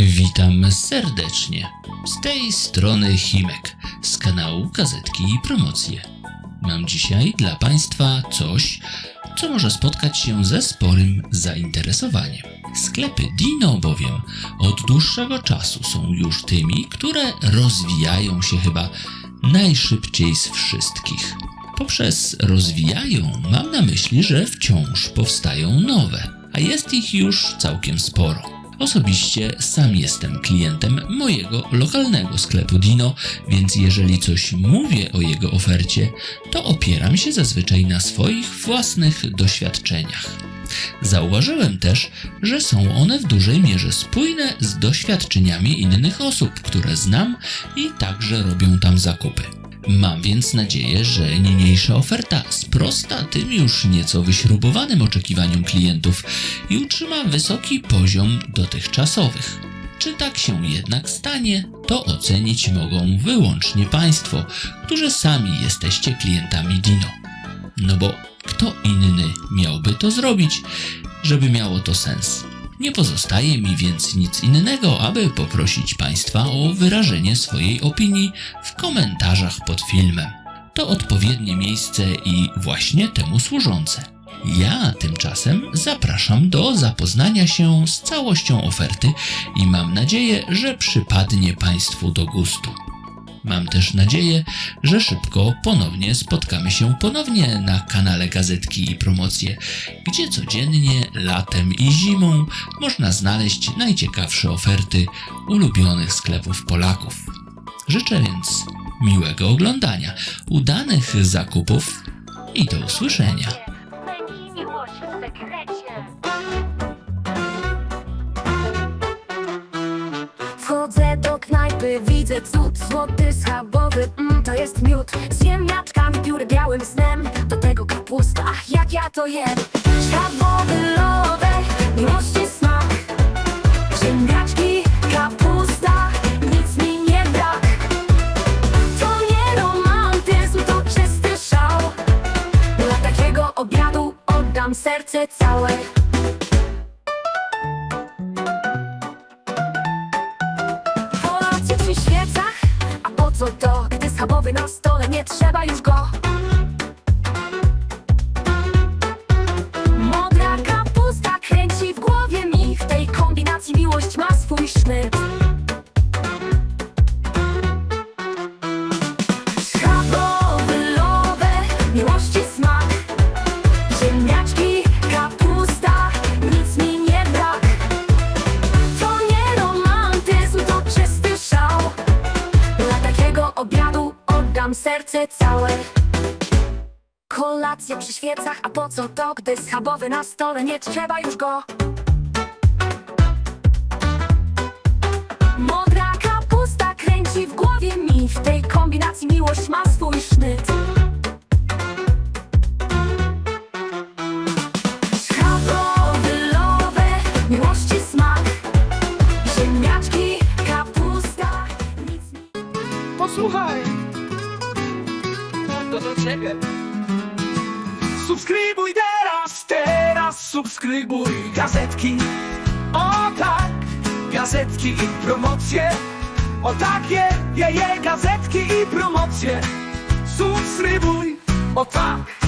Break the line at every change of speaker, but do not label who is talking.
Witam serdecznie. Z tej strony Himek z kanału Gazetki i Promocje. Mam dzisiaj dla Państwa coś, co może spotkać się ze sporym zainteresowaniem. Sklepy Dino bowiem od dłuższego czasu są już tymi, które rozwijają się chyba najszybciej z wszystkich. Poprzez rozwijają mam na myśli, że wciąż powstają nowe, a jest ich już całkiem sporo. Osobiście sam jestem klientem mojego lokalnego sklepu Dino, więc jeżeli coś mówię o jego ofercie, to opieram się zazwyczaj na swoich własnych doświadczeniach. Zauważyłem też, że są one w dużej mierze spójne z doświadczeniami innych osób, które znam i także robią tam zakupy. Mam więc nadzieję, że niniejsza oferta sprosta tym już nieco wyśrubowanym oczekiwaniom klientów i utrzyma wysoki poziom dotychczasowych. Czy tak się jednak stanie, to ocenić mogą wyłącznie Państwo, którzy sami jesteście klientami Dino. No bo kto inny miałby to zrobić, żeby miało to sens? Nie pozostaje mi więc nic innego, aby poprosić Państwa o wyrażenie swojej opinii w komentarzach pod filmem. To odpowiednie miejsce i właśnie temu służące. Ja tymczasem zapraszam do zapoznania się z całością oferty i mam nadzieję, że przypadnie Państwu do gustu. Mam też nadzieję, że szybko ponownie spotkamy się ponownie na kanale Gazetki i Promocje, gdzie codziennie, latem i zimą można znaleźć najciekawsze oferty ulubionych sklepów Polaków. Życzę więc miłego oglądania, udanych zakupów i do usłyszenia.
Wchodzę do knajpy, widzę cud Złoty schabowy, mm, to jest miód. Z ziemniaczkami, pióry białym snem. Do tego kapusta, ach jak ja to jem. Schabowy lodek, miłości smak. Ziemniaczki, kapusta, nic mi nie brak. To nie romantyzm, to czysty szał. Dla takiego obiadu oddam serce całe trzeba już go. Modra kapusta kręci w głowie mi. W tej kombinacji miłość ma swój sznyt. Schabowy miłości oddam serce całe. Kolacja przy świecach, a po co to, gdy schabowy na stole nie trzeba już go? Modra kapusta kręci w głowie mi. W tej kombinacji miłość ma swój sznyt. Schabowy miłości smak. Ziemniaczki, kapusta,
Posłuchaj! Do ciebie. Subskrybuj teraz, teraz subskrybuj gazetki. O tak, gazetki i promocje. O takie, je, je, gazetki i promocje. Subskrybuj, o tak.